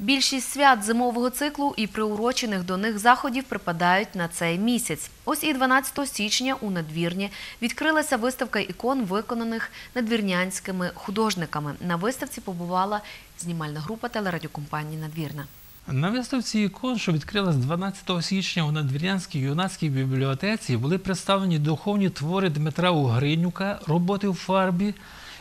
Більшість свят зимового циклу і приурочених до них заходів припадають на цей місяць. Ось і 12 січня у надвірні відкрилася виставка ікон, виконаних надвірнянськими художниками. На виставці побувала знімальна група телерадіокомпанії Надвірна. На виставці ікон, що відкрилась 12 січня у Надвірнянській юнацькій бібліотеці, були представлені духовні твори Дмитра Угринюка, роботи в фарбі,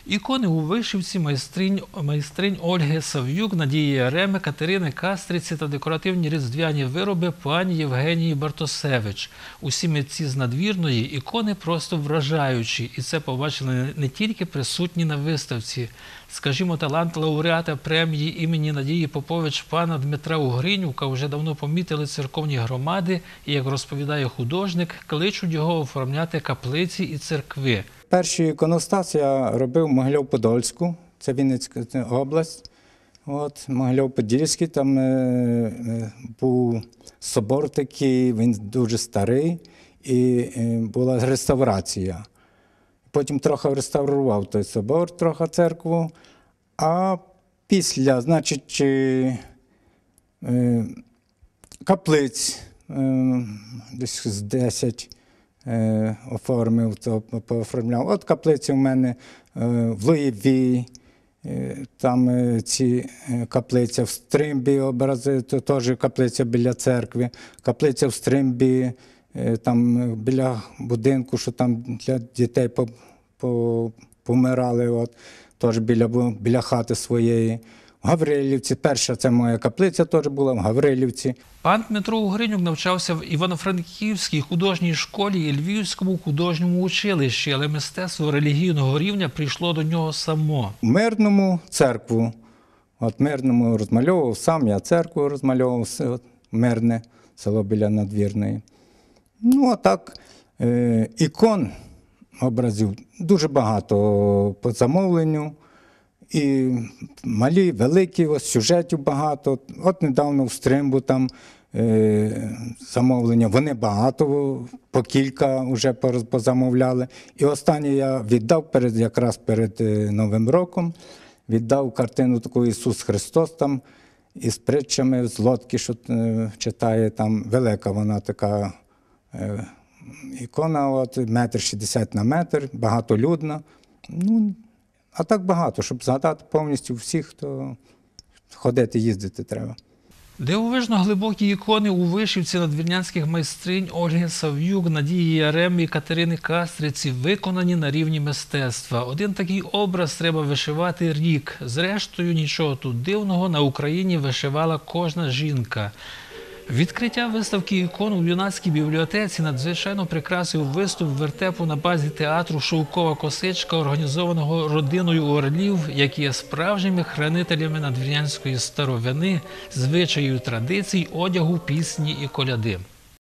ікони у вишивці майстринь, майстринь Ольги Сав'юк, Надії Яреми, Катерини Кастриці та декоративні різдвяні вироби пані Євгенії Бартосевич. Усі митці з надвірної ікони просто вражаючі, і це побачили не тільки присутні на виставці. Скажімо, талант лауреата премії імені Надії Попович пана Дмитра Угринюка вже давно помітили церковні громади, і, як розповідає художник, кличуть його оформляти каплиці і церкви. Перший іконостас я робив в Могилів-Подольську, це Вінницька область. От, Могилів-Подільський, там е, е, був собор такий, він дуже старий, і е, була реставрація. Потім трохи реставрував той собор, трохи церкву. А після, значить, е, е, каплиць е, десь з 10 е, оформив, то пооформляв. От каплиці в мене е, в Луєві, е, там е, ці е, каплиця в Стримбі, образи, то теж каплиця біля церкви, каплиця в Стримбі, е, там е, біля будинку, що там для дітей по, по, помирали, от, теж біля, біля хати своєї. В Гаврилівці, перша це моя каплиця теж була в Гаврилівці. Пан Дмитро Угринюк навчався в Івано-Франківській художній школі і Львівському художньому училищі, але мистецтво релігійного рівня прийшло до нього само. В мирному церкву. От мирному розмальовував сам, я церкву розмальовував, от, мирне село біля надвірної. Ну, а так, е, ікон образів дуже багато по замовленню. І малі, великі, ось сюжетів багато. От недавно в Стримбу там е, замовлення. Вони багато, по кілька вже позамовляли. І останнє я віддав перед, якраз перед е, Новим роком. Віддав картину таку Ісус Христос там із притчами з лодки, що е, читає там велика вона така е, ікона, от, метр шістдесят на метр, багатолюдна. Ну, а так багато, щоб згадати повністю всіх, то ходити, їздити треба. Дивовижно глибокі ікони у вишивці надвірнянських майстринь Ольги Сав'юк, Надії Ярем і Катерини Кастриці виконані на рівні мистецтва. Один такий образ треба вишивати рік. Зрештою, нічого тут дивного на Україні вишивала кожна жінка. Відкриття виставки ікон у юнацькій бібліотеці надзвичайно прикрасив виступ вертепу на базі театру Шовкова косичка, організованого родиною орлів, які є справжніми хранителями надвірнянської старовини, звичаїв традицій, одягу, пісні і коляди.